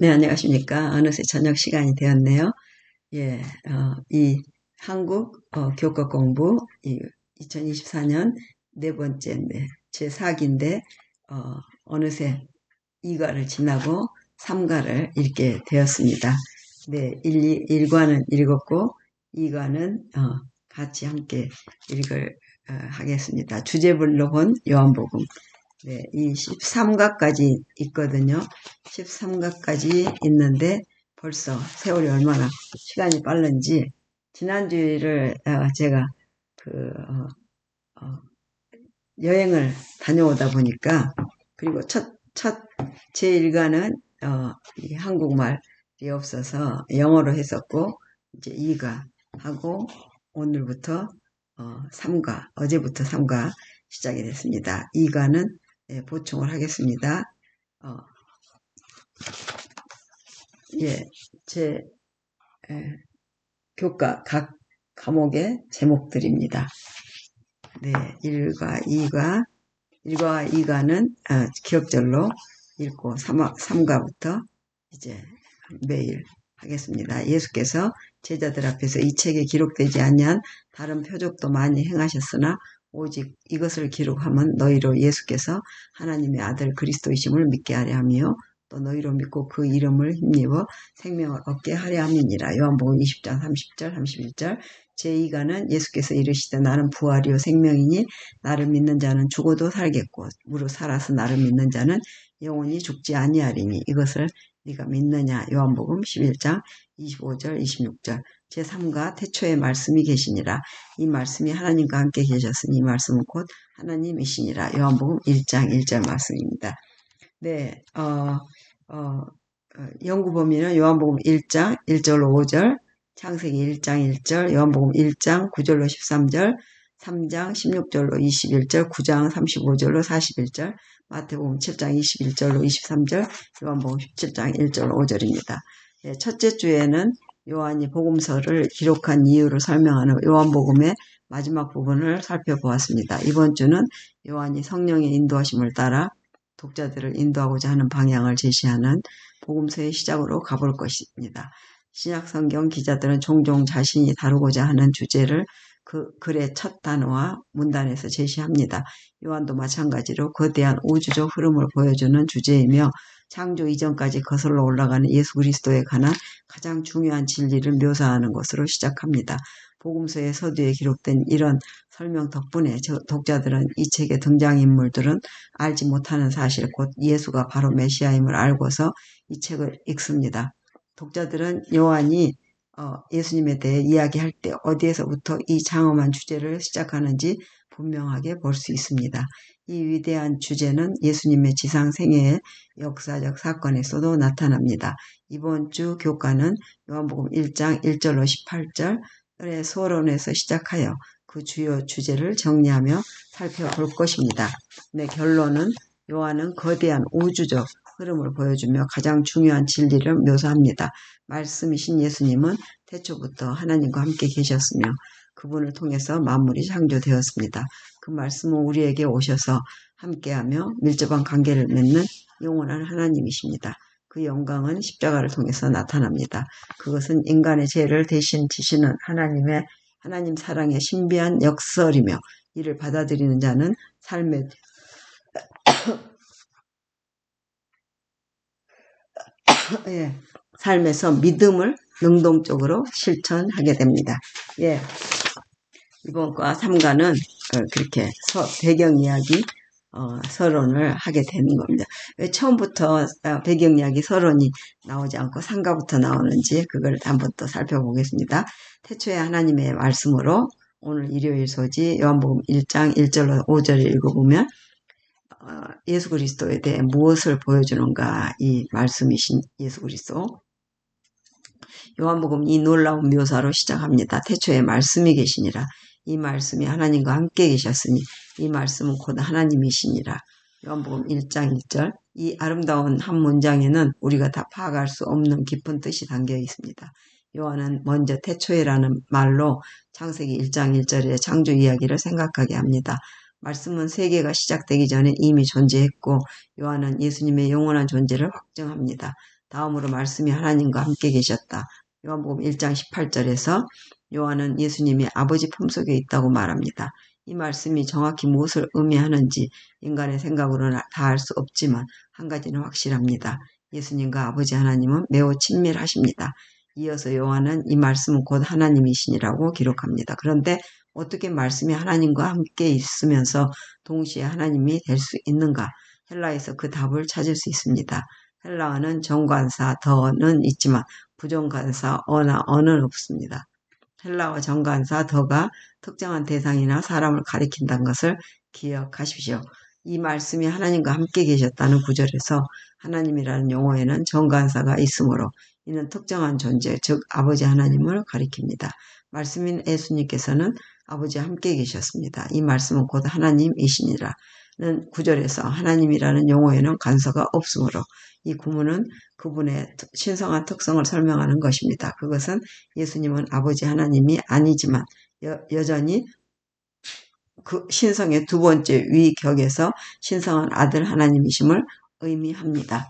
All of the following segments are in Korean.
네, 안녕하십니까. 어느새 저녁 시간이 되었네요. 예, 어, 이 한국 어, 교과 공부 이 2024년 네 번째인데 제 4기인데 어, 어느새 2과를 지나고 3과를 읽게 되었습니다. 네, 1, 1과는 읽었고 2과는 어, 같이 함께 읽을 어, 하겠습니다. 주제별로 본 요한복음 네, 이 13가까지 있거든요. 13가까지 있는데 벌써 세월이 얼마나 시간이 빠른지 지난주를 어, 제가 그 어, 어, 여행을 다녀오다 보니까 그리고 첫 첫 제1가는 어, 한국말이 없어서 영어로 했었고 이제 2가 하고 오늘부터 어, 3가 어제부터 3가 시작이 됐습니다. 2가는 예, 보충을 하겠습니다. 어, 예, 제 예, 교과 각 과목의 제목들입니다. 네, 1과 2과 1과 2과는 어, 기억절로 읽고 3, 3과부터 이제 매일 하겠습니다. 예수께서 제자들 앞에서 이 책에 기록되지 아니한 다른 표적도 많이 행하셨으나 오직 이것을 기록하면 너희로 예수께서 하나님의 아들 그리스도이심을 믿게 하려 하며 또 너희로 믿고 그 이름을 힘입어 생명을 얻게 하려 함이니라. 요한복음 20장 30절 31절. 제2가는 예수께서 이르시되 나는 부활이요 생명이니 나를 믿는 자는 죽어도 살겠고 무릇 살아서 나를 믿는 자는 영원히 죽지 아니하리니 이것을 네가 믿느냐? 요한복음 11장 25절 26절 제3가 태초에 말씀이 계시니라 이 말씀이 하나님과 함께 계셨으니 이 말씀은 곧 하나님이시니라 요한복음 1장 1절 말씀입니다. 네, 어, 어, 어, 연구 범위는 요한복음 1장 1절로 5절 창세기 1장 1절 요한복음 1장 9절로 13절 3장 16절로 21절 9장 35절로 41절 마태복음 7장 21절로 23절 요한복음 17장 1절로 5절입니다. 네, 첫째 주에는 요한이 복음서를 기록한 이유를 설명하는 요한복음의 마지막 부분을 살펴보았습니다. 이번 주는 요한이 성령의 인도하심을 따라 독자들을 인도하고자 하는 방향을 제시하는 복음서의 시작으로 가볼 것입니다. 신약 성경 기자들은 종종 자신이 다루고자 하는 주제를 그 글의 첫 단어와 문단에서 제시합니다. 요한도 마찬가지로 거대한 우주적 흐름을 보여주는 주제이며 창조 이전까지 거슬러 올라가는 예수 그리스도에 관한 가장 중요한 진리를 묘사하는 것으로 시작합니다. 복음서의 서두에 기록된 이런 설명 덕분에 독자들은 이 책의 등장인물들은 알지 못하는 사실 곧 예수가 바로 메시아임을 알고서 이 책을 읽습니다. 독자들은 요한이 어, 예수님에 대해 이야기할 때 어디에서부터 이 장엄한 주제를 시작하는지 분명하게 볼 수 있습니다. 이 위대한 주제는 예수님의 지상 생애의 역사적 사건에서도 나타납니다. 이번 주 교과는 요한복음 1장 1절로 18절 의 소론에서 시작하여 그 주요 주제를 정리하며 살펴볼 것입니다. 네, 결론은 요한은 거대한 우주적 흐름을 보여주며 가장 중요한 진리를 묘사합니다. 말씀이신 예수님은 태초부터 하나님과 함께 계셨으며 그분을 통해서 만물이 창조되었습니다. 그 말씀은 우리에게 오셔서 함께하며 밀접한 관계를 맺는 영원한 하나님이십니다. 그 영광은 십자가를 통해서 나타납니다. 그것은 인간의 죄를 대신 지시는 하나님의 하나님 사랑의 신비한 역설이며 이를 받아들이는 자는 삶의 예, 삶에서 믿음을 능동적으로 실천하게 됩니다. 예, 이번 과 3과는 어, 그렇게 서, 배경 이야기 어, 서론을 하게 되는 겁니다. 왜 처음부터 어, 배경 이야기 서론이 나오지 않고 상가부터 나오는지 그걸 한번 또 살펴보겠습니다. 태초에 하나님의 말씀으로 오늘 일요일 소지 요한복음 1장 1절로 5절을 읽어보면 어, 예수 그리스도에 대해 무엇을 보여주는가 이 말씀이신 예수 그리스도 요한복음 이 놀라운 묘사로 시작합니다. 태초에 말씀이 계시니라 이 말씀이 하나님과 함께 계셨으니 이 말씀은 곧 하나님이시니라. 요한복음 1장 1절 이 아름다운 한 문장에는 우리가 다 파악할 수 없는 깊은 뜻이 담겨 있습니다. 요한은 먼저 태초에라는 말로 창세기 1장 1절의 창조 이야기를 생각하게 합니다. 말씀은 세계가 시작되기 전에 이미 존재했고 요한은 예수님의 영원한 존재를 확정합니다. 다음으로 말씀이 하나님과 함께 계셨다. 요한복음 1장 18절에서 요한은 예수님이 아버지 품속에 있다고 말합니다. 이 말씀이 정확히 무엇을 의미하는지 인간의 생각으로는 다 알 수 없지만 한 가지는 확실합니다. 예수님과 아버지 하나님은 매우 친밀하십니다. 이어서 요한은 이 말씀은 곧 하나님이시니라고 기록합니다. 그런데 어떻게 말씀이 하나님과 함께 있으면서 동시에 하나님이 될 수 있는가? 헬라에서 그 답을 찾을 수 있습니다. 헬라어는 정관사 더는 있지만 부정관사 어나 어는 없습니다. 헬라어 정관사 더가 특정한 대상이나 사람을 가리킨다는 것을 기억하십시오. 이 말씀이 하나님과 함께 계셨다는 구절에서 하나님이라는 용어에는 정관사가 있으므로 이는 특정한 존재, 즉 아버지 하나님을 가리킵니다. 말씀인 예수님께서는 아버지와 함께 계셨습니다. 이 말씀은 곧 하나님이시니라. 는 구절에서 하나님이라는 용어에는 간서가 없으므로 이 구문은 그분의 신성한 특성을 설명하는 것입니다. 그것은 예수님은 아버지 하나님이 아니지만 여, 여전히 그 신성의 두 번째 위격에서 신성한 아들 하나님이심을 의미합니다.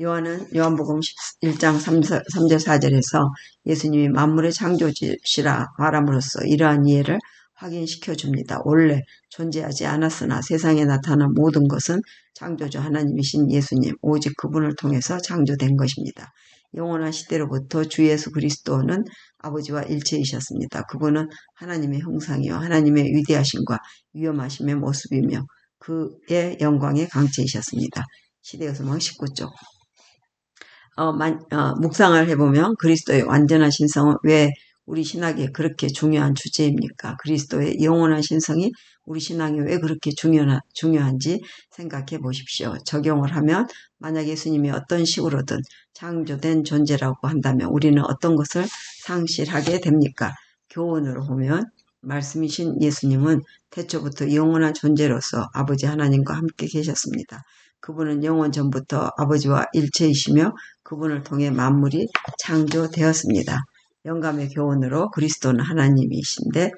요한은 요한복음 1장 3절 4절에서 예수님이 만물의 창조주시라 말함으로써 이러한 이해를 확인시켜 줍니다. 원래 존재하지 않았으나 세상에 나타난 모든 것은 창조주 하나님이신 예수님, 오직 그분을 통해서 창조된 것입니다. 영원한 시대로부터 주 예수 그리스도는 아버지와 일체이셨습니다. 그분은 하나님의 형상이요 하나님의 위대하심과 위험하심의 모습이며 그의 영광의 강체이셨습니다. 시대여서막 19쪽 어, 만, 어, 묵상을 해보면 그리스도의 완전한 신성은 왜 우리 신학에 그렇게 중요한 주제입니까? 그리스도의 영원한 신성이 우리 신앙에 왜 그렇게 중요한, 중요한지 생각해 보십시오. 적용을 하면 만약 예수님이 어떤 식으로든 창조된 존재라고 한다면 우리는 어떤 것을 상실하게 됩니까? 교훈으로 보면 말씀이신 예수님은 태초부터 영원한 존재로서 아버지 하나님과 함께 계셨습니다. 그분은 영원 전부터 아버지와 일체이시며 그분을 통해 만물이 창조되었습니다. 영감의 교훈으로 그리스도는 하나님이신데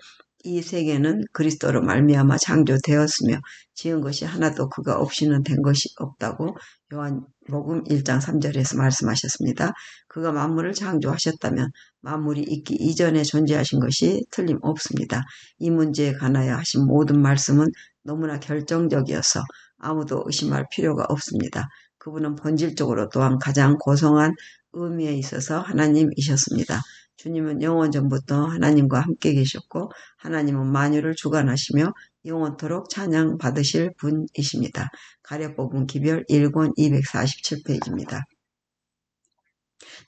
이 세계는 그리스도로 말미암아 창조되었으며 지은 것이 하나도 그가 없이는 된 것이 없다고 요한복음 1장 3절에서 말씀하셨습니다. 그가 만물을 창조하셨다면 만물이 있기 이전에 존재하신 것이 틀림없습니다. 이 문제에 관하여 하신 모든 말씀은 너무나 결정적이어서 아무도 의심할 필요가 없습니다. 그분은 본질적으로 또한 가장 고성한 의미에 있어서 하나님이셨습니다. 주님은 영원 전부터 하나님과 함께 계셨고 하나님은 만유를 주관하시며 영원토록 찬양 받으실 분이십니다. 가려 뽑은 기별 1권 247페이지입니다.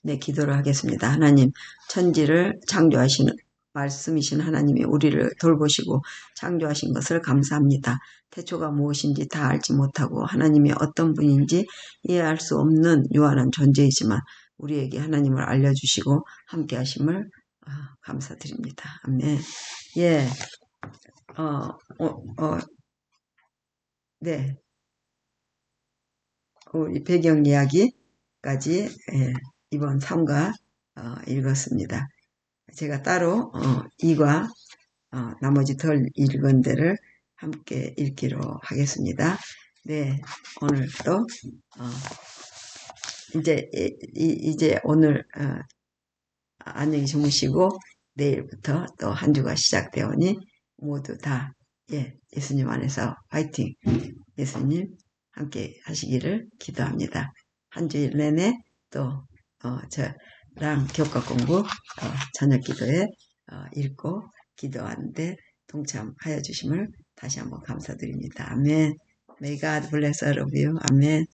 네, 기도를 하겠습니다. 하나님, 천지를 창조하시는 말씀이신 하나님이 우리를 돌보시고 창조하신 것을 감사합니다. 태초가 무엇인지 다 알지 못하고 하나님이 어떤 분인지 이해할 수 없는 유한한 존재이지만 우리에게 하나님을 알려주시고 함께 하심을 아, 감사드립니다. 아멘. 예. 어, 어, 어, 네. 우리 배경 이야기까지 예, 이번 3과 어, 읽었습니다. 제가 따로 어, 2과 어, 나머지 덜 읽은 데를 함께 읽기로 하겠습니다. 네, 오늘 또 어, 이제 이 제 오늘 어, 안녕히 주무시고 내일부터 또 한 주가 시작되오니 모두 다 예, 예수님 안에서 화이팅! 예수님 함께 하시기를 기도합니다. 한 주일 내내 또 어, 저랑 교과 공부 어, 저녁 기도에 어, 읽고 기도하는데 동참하여 주심을 다시 한번 감사드립니다. 아멘. May God bless all of you. 아멘.